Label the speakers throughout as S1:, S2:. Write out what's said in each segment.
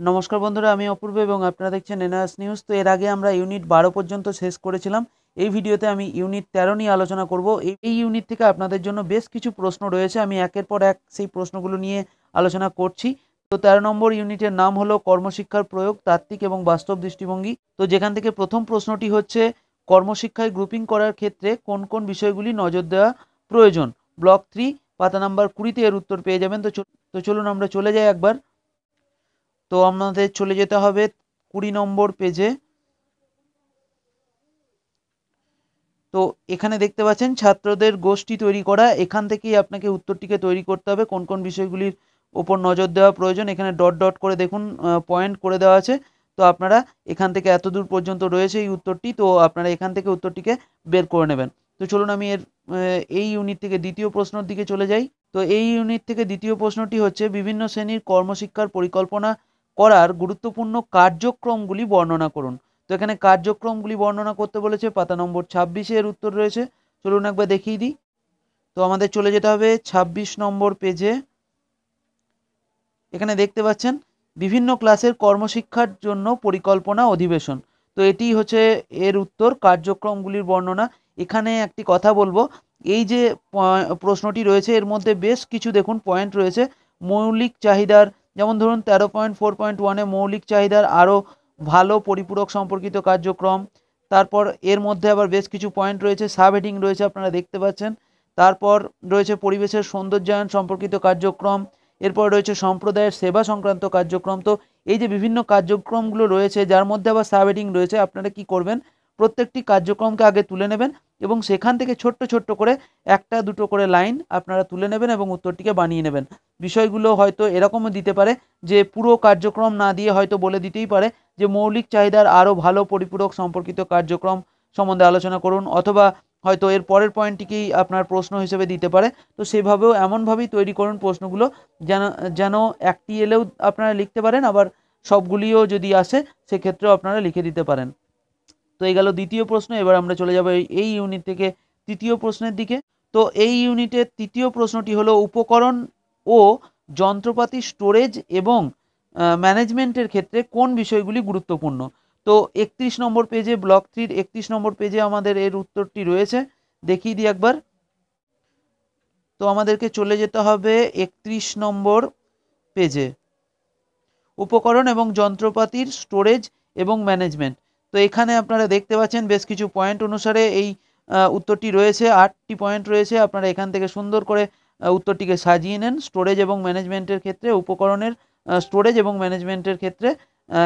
S1: নমস্কার বন্ধুরা, আমি অপূর্ব এবং আপনারা দেখছেন এনআরএস নিউজ। তো এর আগে আমরা ইউনিট বারো পর্যন্ত শেষ করেছিলাম। এই ভিডিওতে আমি ইউনিট তেরো নিয়ে আলোচনা করব। এই ইউনিট থেকে আপনাদের জন্য বেশ কিছু প্রশ্ন রয়েছে। আমি একের পর এক সেই প্রশ্নগুলো নিয়ে আলোচনা করছি। তো তেরো নম্বর ইউনিটের নাম হলো কর্মশিক্ষার প্রয়োগ, তাত্ত্বিক এবং বাস্তব দৃষ্টিভঙ্গি। তো যেখান থেকে প্রথম প্রশ্নটি হচ্ছে, কর্মশিক্ষায় গ্রুপিং করার ক্ষেত্রে কোন কোন বিষয়গুলি নজর দেওয়া প্রয়োজন? ব্লক থ্রি পাতা নাম্বার কুড়িতে এর উত্তর পেয়ে যাবেন। তো তো চলুন আমরা চলে যাই একবার। তো আমাদের চলে যেতে হবে কুড়ি নম্বর পেজে। তো এখানে দেখতে পাচ্ছেন ছাত্রদের গোষ্ঠী তৈরি করা। এখান থেকেই আপনাকে উত্তরটিকে তৈরি করতে হবে, কোন কোন বিষয়গুলির ওপর নজর দেওয়া প্রয়োজন। এখানে ডট ডট করে দেখুন পয়েন্ট করে দেওয়া আছে। তো আপনারা এখান থেকে এত দূর পর্যন্ত রয়েছে এই উত্তরটি, তো আপনারা এখান থেকে উত্তরটিকে বের করে নেবেন। তো চলুন আমি এর এই ইউনিট থেকে দ্বিতীয় প্রশ্নের দিকে চলে যাই। তো এই ইউনিট থেকে দ্বিতীয় প্রশ্নটি হচ্ছে, বিভিন্ন শ্রেণির কর্মশিক্ষার পরিকল্পনা করার গুরুত্বপূর্ণ কার্যক্রমগুলি বর্ণনা করুন। তো এখানে কার্যক্রমগুলি বর্ণনা করতে বলেছে, পাতা নম্বর ছাব্বিশে এর উত্তর রয়েছে। চলুন একবার দেখিয়ে দিই। তো আমাদের চলে যেতে হবে ছাব্বিশ নম্বর পেজে। এখানে দেখতে পাচ্ছেন, বিভিন্ন ক্লাসের কর্মশিক্ষার জন্য পরিকল্পনা অধিবেশন। তো এটি হচ্ছে এর উত্তর, কার্যক্রমগুলির বর্ণনা। এখানে একটি কথা বলব, এই যে প্রশ্নটি রয়েছে, এর মধ্যে বেশ কিছু দেখুন, পয়েন্ট রয়েছে। মৌলিক চাহিদার যেমন ধরুন তেরো পয়েন্ট ফোর পয়েন্ট ওয়ানে মৌলিক চাহিদার আরও ভালো পরিপূরক সম্পর্কিত কার্যক্রম। তারপর এর মধ্যে আবার বেশ কিছু পয়েন্ট রয়েছে সাব হেডিং রয়েছে আপনারা দেখতে পাচ্ছেন। তারপর রয়েছে পরিবেশের সৌন্দর্যায়ন সম্পর্কিত কার্যক্রম, এরপর রয়েছে সম্প্রদায়ের সেবা সংক্রান্ত কার্যক্রম। তো এই যে বিভিন্ন কার্যক্রমগুলো রয়েছে, যার মধ্যে আবার সাব হেডিং রয়েছে, আপনারা কি করবেন? প্রত্যেকটি কার্যক্রমকে আগে তুলে নেবেন এবং সেখান থেকে ছোট্ট ছোট্ট করে একটা দুটো করে লাইন আপনারা তুলে নেবেন এবং উত্তরটিকে বানিয়ে নেবেন। বিষয়গুলো হয়তো এরকমও দিতে পারে যে পুরো কার্যক্রম না দিয়ে হয়তো বলে দিতেই পারে যে মৌলিক চাহিদার আরও ভালো পরিপূরক সম্পর্কিত কার্যক্রম সম্বন্ধে আলোচনা করুন অথবা হয়তো এর পরের পয়েন্টটিকেই আপনার প্রশ্ন হিসেবে দিতে পারে। তো সেভাবেও এমনভাবেই তৈরি করুন প্রশ্নগুলো যেন যেন একটি এলেও আপনারা লিখতে পারেন, আবার সবগুলিও যদি আসে সেক্ষেত্রেও আপনারা লিখে দিতে পারেন। তো এই গেল দ্বিতীয় প্রশ্ন, এবার আমরা চলে যাব এই- ইউনিট থেকে তৃতীয় প্রশ্নের দিকে। তো এই ইউনিটের তৃতীয় প্রশ্নটি হলো উপকরণ ও যন্ত্রপাতি স্টোরেজ এবং ম্যানেজমেন্টের ক্ষেত্রে কোন বিষয়গুলি গুরুত্বপূর্ণ? তো একত্রিশ নম্বর পেজে ব্লক থ্রির একত্রিশ নম্বর পেজে আমাদের এর উত্তরটি রয়েছে। দেখিয়ে দিই একবার। তো আমাদেরকে চলে যেতে হবে একত্রিশ নম্বর পেজে উপকরণ এবং যন্ত্রপাতির স্টোরেজ এবং ম্যানেজমেন্ট তো এখানে আপনারা দেখতে পাচ্ছেন বেশ কিছু পয়েন্ট অনুসারে এই উত্তরটি রয়েছে। আটটি পয়েন্ট রয়েছে। আপনারা এখান থেকে সুন্দর করে উত্তরটিকে সাজিয়ে নেন। স্টোরেজ এবং ম্যানেজমেন্টের ক্ষেত্রে, উপকরণের স্টোরেজ এবং ম্যানেজমেন্টের ক্ষেত্রে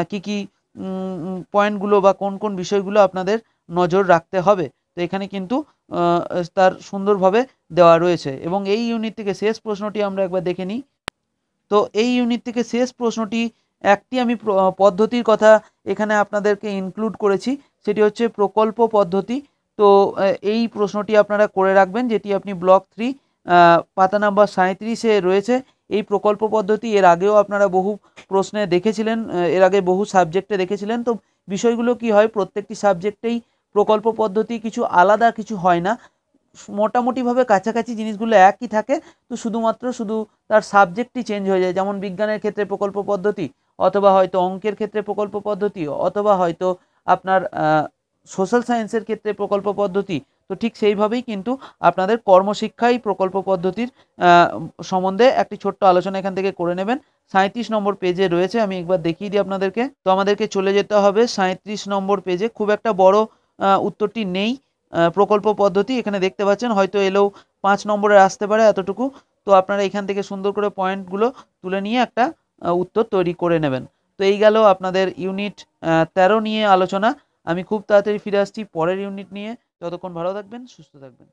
S1: কি কি পয়েন্টগুলো বা কোন কোন বিষয়গুলো আপনাদের নজর রাখতে হবে। তো এখানে কিন্তু তার সুন্দরভাবে দেওয়া রয়েছে। এবং এই ইউনিট থেকে শেষ প্রশ্নটি আমরা একবার দেখে নিই। তো এই ইউনিট থেকে শেষ প্রশ্নটি একটি আমি পদ্ধতির কথা এখানে আপনাদেরকে ইনক্লুড করেছি, সেটি হচ্ছে প্রকল্প পদ্ধতি। তো এই প্রশ্নটি আপনারা করে রাখবেন, যেটি আপনি ব্লক থ্রি পাতা নাম্বার সাঁত্রিশে রয়েছে। এই প্রকল্প পদ্ধতি এর আগেও আপনারা বহু প্রশ্নে দেখেছিলেন এর আগে বহু সাবজেক্টে দেখেছিলেন। তো, বিষয়গুলো কি হয়, প্রত্যেকটি সাবজেক্টেই প্রকল্প পদ্ধতি কিছু আলাদা, কিছু হয় না। মোটামুটিভাবে কাছাকাছি জিনিসগুলো একই থাকে। তো, শুধুমাত্র শুধু তার সাবজেক্টই চেঞ্জ হয়ে যায়। যেমন বিজ্ঞানের ক্ষেত্রে প্রকল্প পদ্ধতি অথবা হয়তো অঙ্কের ক্ষেত্রে প্রকল্প পদ্ধতি, অথবা হয়তো আপনার সোশ্যাল সায়েন্সের ক্ষেত্রে প্রকল্প পদ্ধতি, তো ঠিক সেইভাবেই কিন্তু আপনাদের কর্মশিক্ষাই প্রকল্প পদ্ধতির সম্বন্ধে একটি ছোট্ট আলোচনা এখান থেকে করে নেবেন। সাঁত্রিশ নম্বর পেজে রয়েছে, আমি একবার দেখিয়ে দিই আপনাদেরকে। তো আমাদেরকে চলে যেতে হবে সাঁত্রিশ নম্বর পেজে খুব একটা বড় উত্তরটি নেই প্রকল্প পদ্ধতি। এখানে দেখতে পাচ্ছেন, হয়তো এলেও পাঁচ নম্বরে আসতে পারে এতটুকু। তো আপনারা এখান থেকে সুন্দর করে পয়েন্টগুলো তুলে নিয়ে একটা উত্তর তৈরি করে নেবেন। তো এই গেল আপনাদের ইউনিট তেরো নিয়ে আলোচনা। আমি খুব তাড়াতাড়ি ফিরে আসছি পরের ইউনিট নিয়ে। ততক্ষণ ভালো থাকবেন, সুস্থ থাকবেন।